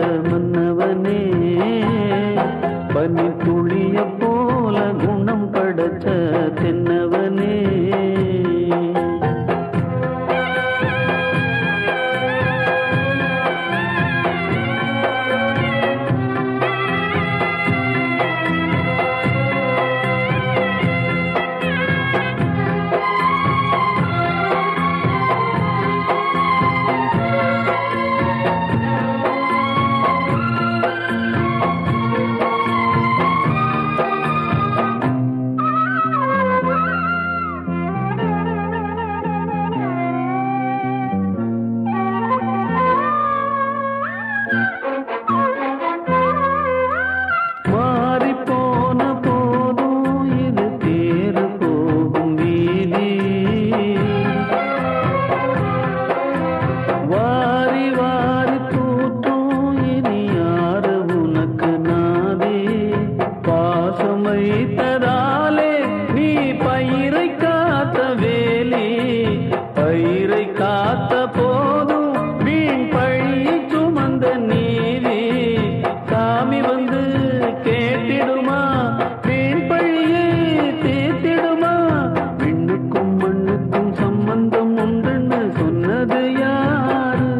படைச்ச விட்டதாலே நீ பயிரை காத்த வேலி. பயிரை காத்த போதும் வீண் பழி சுமந்த நீதி. சாமி வந்து கேட்டிடுமா? வீண் பழியை தீர்த்திடுமா? விண்ணுக்கும் மண்ணுக்கும் சம்பந்தம் உண்டுன்னு சொன்னது யாரு?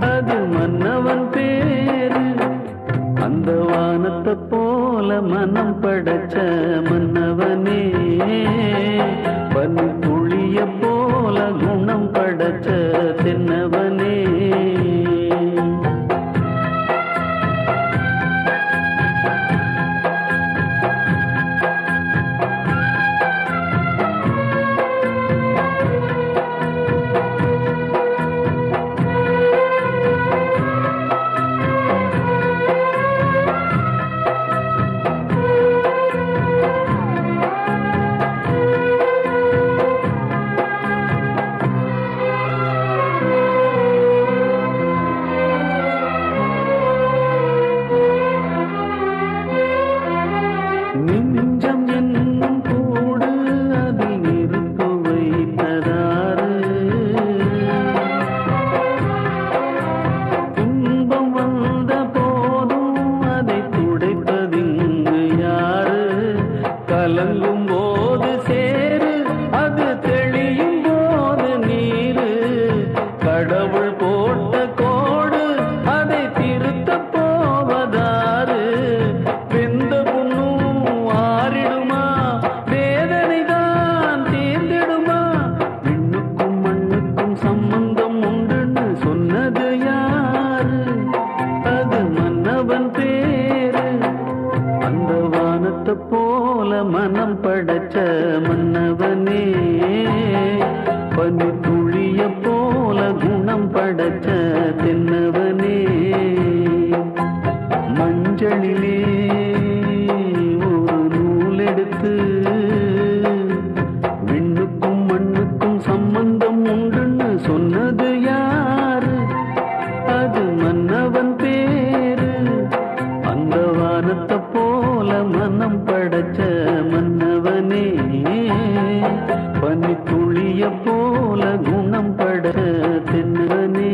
அது மன்னவன் பேரு. அந்த வானத்தை போல மனம் படைச்ச மன்னவனே. கலங்கும் போது சேரு அது தெளியும் போது நீரு. கடவுள் போட்ட கோடு அதை திருத்த போவதாறு. வெந்த புண்ணும் ஆறிடுமா? வேதனை தான் தீர்ந்திடுமா? விண்ணுக்கும் மண்ணுக்கும் சம்பந்தம் உண்டுன்னு சொன்னது யாரு? அது மன்னவன் பேரு. அந்த வானத்தை போல மனம் மன்னவனே பனி துளிய போல குணம் படைச்ச புளிய போல குணம் பட தென்னனே